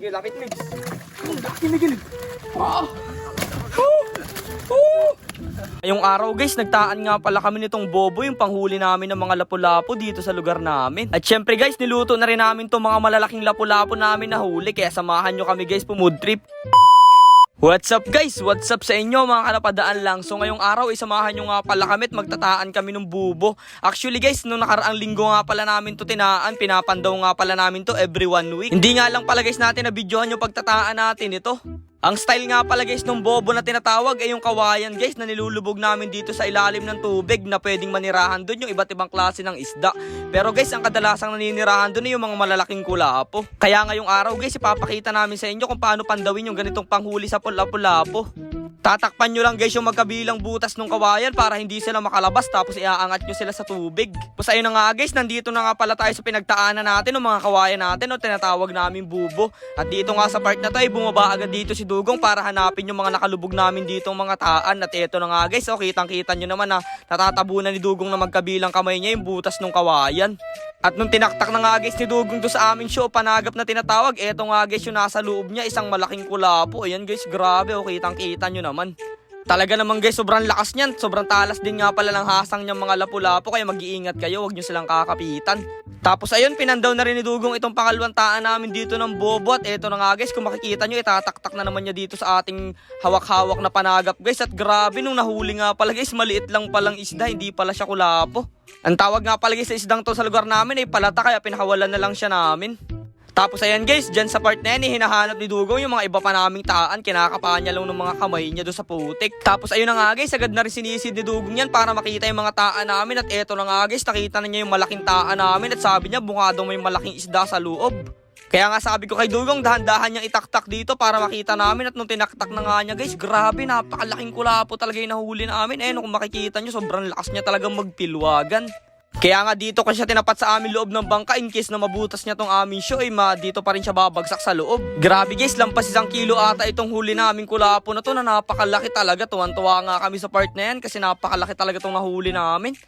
Sige, lapit Migs. Oh, laki Miguel. Ah. Woo! Woo! Ngayong araw guys, nagtaan nga pala kami nitong bobo yung panghuli namin ng mga lapu-lapu dito sa lugar namin. At syempre guys, niluto na rin namin tong mga malalaking lapu-lapu namin na huli kaya samahan nyo kami guys pumood trip. What's up guys? What's up sa inyo mga kanapadaan lang? So ngayong araw, isamahan nyo nga pala kami at magtataan kami ng bubo. Actually guys, nung nakaraang linggo nga pala namin to tinaan, pinapandaw nga pala namin to every one week. Hindi nga lang pala guys natin na videohan yung pagtataan natin ito. Ang style nga pala guys nung bobo na tinatawag ay yung kawayan guys na nilulubog namin dito sa ilalim ng tubig na pwedeng manirahan doon yung iba't ibang klase ng isda. Pero guys, ang kadalasang naninirahan doon ay yung mga malalaking kulapo. Kaya ngayong araw guys, ipapakita namin sa inyo kung paano pandawin yung ganitong panghuli sa pula-pulapo. Tatakpan nyo lang guys yung magkabilang butas ng kawayan para hindi sila makalabas tapos iaangat nyo sila sa tubig. Tapos ayun na nga guys, nandito na nga pala tayo sa pinagtaanan natin ng mga kawayan natin o tinatawag namin bubo. At dito nga sa part na to ay bumaba agad dito si Dugong para hanapin yung mga nakalubog namin dito mga taan. At eto na nga guys, o kitang kita nyo naman na natatabunan ni Dugong na magkabilang kamay niya yung butas ng kawayan. At nung tinaktak na nga guys ni Dugong do sa aming show, panagap na tinatawag, eto nga guys yung nasa loob niya, isang malaking kulapo. Ayan guys, grabe, o kitang kita nyo naman. Talaga naman guys, sobrang lakas niyan. Sobrang talas din nga pala ng hasang niyang mga lapu-lapo. Kaya mag-iingat kayo, huwag niyo silang kakapitan. Tapos ayun, pinandaw na rin ni Dugong itong pangalawang taan namin dito ng bobo. At eto na nga guys, kung makikita nyo, itataktak na naman niya dito sa ating hawak-hawak na panagap guys. At grabe, nung nahuli nga pala guys, maliit lang palang isda, hindi pala siya kulapo. Ang tawag nga pala guys sa isdang to sa lugar namin ay palata, kaya pinakawalan na lang siya namin. Tapos ayan guys, dyan sa part na yan, eh, hinahanap ni Dugong yung mga iba pa naming taan. Kinakapaan niya lang ng mga kamay niya doon sa putik. Tapos ayun na nga guys, agad na rin sinisid ni Dugong yan para makita yung mga taan namin. At eto na nga guys, nakita na niya yung malaking taan namin. At sabi niya, bunga daw may malaking isda sa loob. Kaya nga sabi ko kay Dugong, dahan-dahan niyang itaktak dito para makita namin. At nung tinaktak na nga niya guys, grabe, napakalaking kulapo talaga yung nahuli namin. Eh, kung makikita niyo, sobrang lakas niya talagang magpilwagan. Kaya nga dito ko siya tinapat sa aming loob ng bangka in case na mabutas niya tong aming show ay ma dito pa rin siya babagsak sa loob. Grabe guys, lampas isang kilo ata itong huli naming kulapo na to na napakalaki talaga. Tuwan-tuwa nga kami sa part na yan kasi napakalaki talaga itong nahuli namin.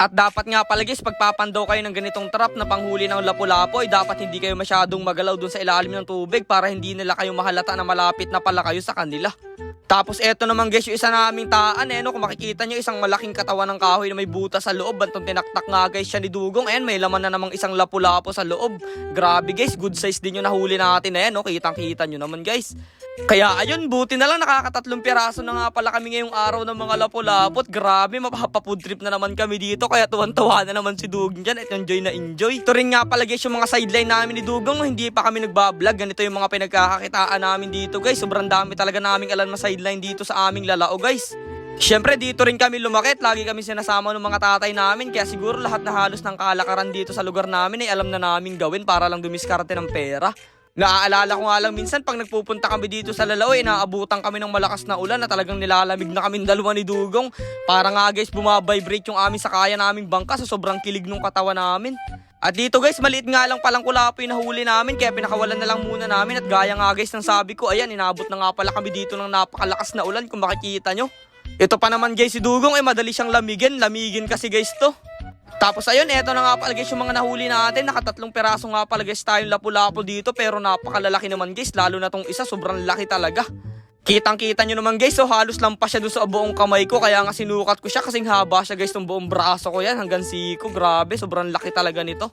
At dapat nga pala guys, pagpapandaw kayo ng ganitong trap na panghuli ng lapu-lapo ay dapat hindi kayo masyadong magalaw dun sa ilalim ng tubig para hindi nila kayo mahalata na malapit na pala kayo sa kanila. Tapos eto naman guys yung isa naming taan eh no kung makikita nyo isang malaking katawan ng kahoy na may butas sa loob. Bantong tinaktak nga guys siya ni Dugong. Ayan may laman na namang isang lapu-lapo sa loob. Grabe guys good size din yung nahuli natin eh no kitang kita nyo naman guys kaya ayun, buti na lang nakakatatlong piraso na nga pala kami ngayong araw ng mga lapu-lapot. Grabe, mapapafood trip na naman kami dito. Kaya tuwan-tuwa na naman si Dugong dyan at enjoy na enjoy. Ito rin nga pala guys yung mga sideline namin ni Dugong. Hindi pa kami nagbablog. Ganito yung mga pinagkakakitaan namin dito guys. Sobrang dami talaga naming alam na sideline dito sa aming lalao guys. Siyempre dito rin kami lumakit, lagi kami sinasama ng mga tatay namin kaya siguro lahat na halos ng kalakaran dito sa lugar namin ay alam na namin gawin para lang dumiskarte ng pera. Naaalala ko nga lang minsan pag nagpupunta kami dito sa Lalao, eh, naabutan kami ng malakas na ulan na talagang nilalamig na kami dalawa ni Dugong. Para nga guys, bumabibrate yung aming sakaya naming bangka sa sobrang kilig nung katawan namin. At dito guys, maliit nga lang palang kulapo yung nahuli namin kaya pinakawalan na lang muna namin at gaya nga guys ng sabi ko, ayan, inabot na nga pala kami dito ng napakalakas na ulan kung makikita nyo. Ito pa naman guys si Dugong, eh madali siyang lamigin, lamigin kasi guys to. Tapos ayun, eto na nga pala guys yung mga nahuli natin. Nakatatlong peraso nga pala guys tayong lapu-lapu dito. Pero napakalalaki naman guys. Lalo na tong isa, sobrang laki talaga. Kitang kita nyo naman guys, so halos lampas siya doon sa buong kamay ko. Kaya nga sinukat ko siya kasing haba siya guys tong buong braso ko yan. Hanggang siko, grabe, sobrang laki talaga nito.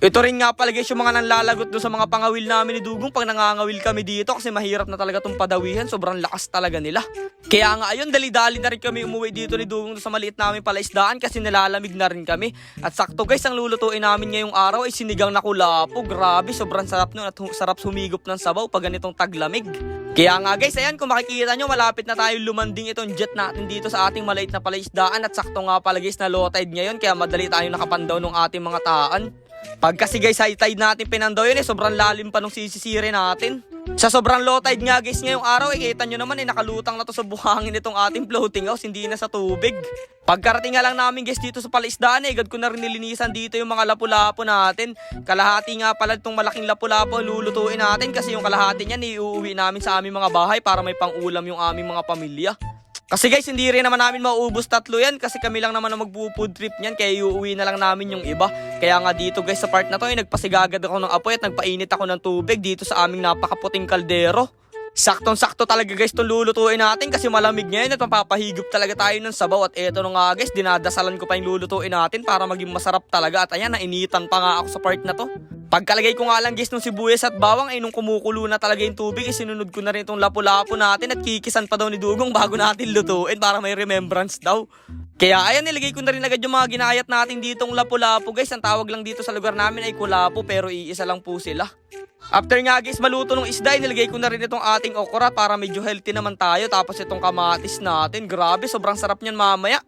Ito rin nga pala guys yung mga nanlalagot doon sa mga pangawil namin ni Dugong pag nangangawil kami dito kasi mahirap na talaga tong padawihan, sobrang lakas talaga nila. Kaya nga ayun, dali-dali na rin kami umuwi dito ni Dugong sa maliit namin pala isdaan kasi nilalamig na rin kami. At sakto guys, ang lulutuin namin ngayong araw ay sinigang na kulapo. Grabe, sobrang sarap nun at sarap sumigop ng sabaw pag ganitong taglamig. Kaya nga guys, ayan kung makikita nyo, malapit na tayo lumanding itong jet natin dito sa ating maliit na palaisdaan at sakto nga pala guys na low tide ngayon kaya madali tayo nakapandaw ng ating mga taan. Pag kasi guys high tide natin pinandaw yun eh, sobrang lalim pa nung sisisire natin. Sa sobrang low tide nga guys ngayong araw, eh, kita nyo naman eh, nakalutang na to sa buhangin itong ating floating house, hindi na sa tubig. Pagkarating nga lang namin guys dito sa palaisdaan eh, agad ko na rin nilinisan dito yung mga lapu-lapu natin. Kalahati nga pala itong malaking lapu-lapu ang lulutuin natin kasi yung kalahati niyan iuuwi namin sa aming mga bahay para may pang-ulam yung aming mga pamilya. Kasi guys, hindi rin naman namin mauubos tatlo yan kasi kami lang naman ang magpo-food trip niyan kaya iuwi na lang namin yung iba. Kaya nga dito guys sa part na to ay nagpasigagad ako ng apoy at nagpainit ako ng tubig dito sa aming napakaputing kaldero. Saktong-sakto talaga guys itong lulutuin natin kasi malamig ngayon at mapapahigop talaga tayo ng sabaw at eto na nga guys, dinadasalan ko pa yung lulutuin natin para maging masarap talaga at ayan, nainitan pa nga ako sa part na to. Pagkalagay ko nga lang guys nung sibuyas at bawang ay nung kumukulo na talaga yung tubig ay sinunod ko na rin itong lapu-lapu natin at kikisan pa daw ni Dugong bago natin lutuin para may remembrance daw. Kaya ayan nilagay ko na rin agad yung mga ginayat natin ditong lapu-lapu guys. Ang tawag lang dito sa lugar namin ay kulapo pero iisa lang po sila. After nga guys maluto ng isda, nilagay ko na rin itong ating okra para medyo healthy naman tayo. Tapos itong kamatis natin, grabe sobrang sarap niyan mamaya.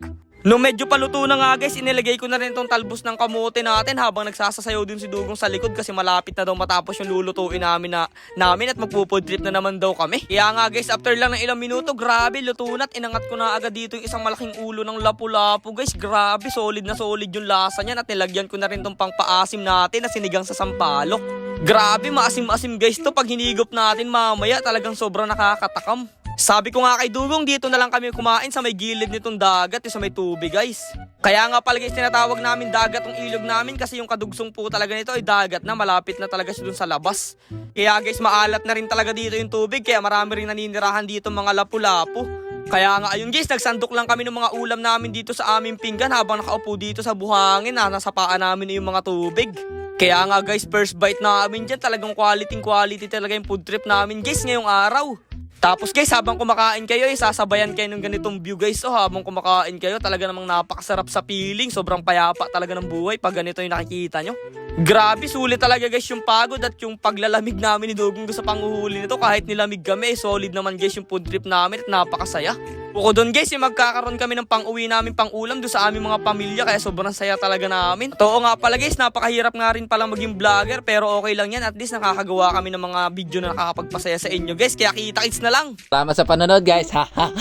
Nung medyo paluto na nga guys, inilagay ko na rin itong talbos ng kamote natin habang nagsasasayaw din si Dugong sa likod kasi malapit na daw matapos yung lulutuin namin na namin at magpupod trip na naman daw kami. Kaya nga guys, after lang ng ilang minuto, grabe luto na at inangat ko na agad dito yung isang malaking ulo ng lapu-lapu guys. Grabe, solid na solid yung lasa niyan at nilagyan ko na rin itong pangpaasim natin na sinigang sa sampalok. Grabe, maasim-asim guys to pag hinigop natin mamaya talagang sobrang nakakatakam. Sabi ko nga kay Dugong, dito na lang kami kumain sa may gilid nitong dagat, yung sa may tubig guys. Kaya nga pala guys, tinatawag namin dagat ang ilog namin kasi yung kadugsong po talaga nito ay dagat na, malapit na talaga siya dun sa labas. Kaya guys, maalat na rin talaga dito yung tubig, kaya marami rin naninirahan dito mga lapu-lapu. Kaya nga ayun guys, nagsandok lang kami ng mga ulam namin dito sa aming pinggan habang nakaupo dito sa buhangin na nasa paa namin yung mga tubig. Kaya nga guys, first bite namin dyan, talagang quality quality talaga yung food trip namin guys ngayong araw. Tapos guys, habang kumakain kayo, eh, sasabayan kayo ng ganitong view guys. So habang kumakain kayo, talaga namang napakasarap sa feeling. Sobrang payapa talaga ng buhay pag ganito yung nakikita nyo. Grabe, sulit talaga guys yung pagod at yung paglalamig namin ni Dugong sa panguhuli nito. Kahit nilamig kami, eh, solid naman guys yung food trip namin at napakasaya. Bukod doon guys, yung magkakaroon kami ng pang-uwi namin pang-ulam doon sa aming mga pamilya kaya sobrang saya talaga namin. Totoo nga pala guys, napakahirap nga rin pala maging vlogger pero okay lang yan. At least nakakagawa kami ng mga video na nakakapagpasaya sa inyo guys. Kaya kita-kits na lang. Salamat sa panonood guys. Ha.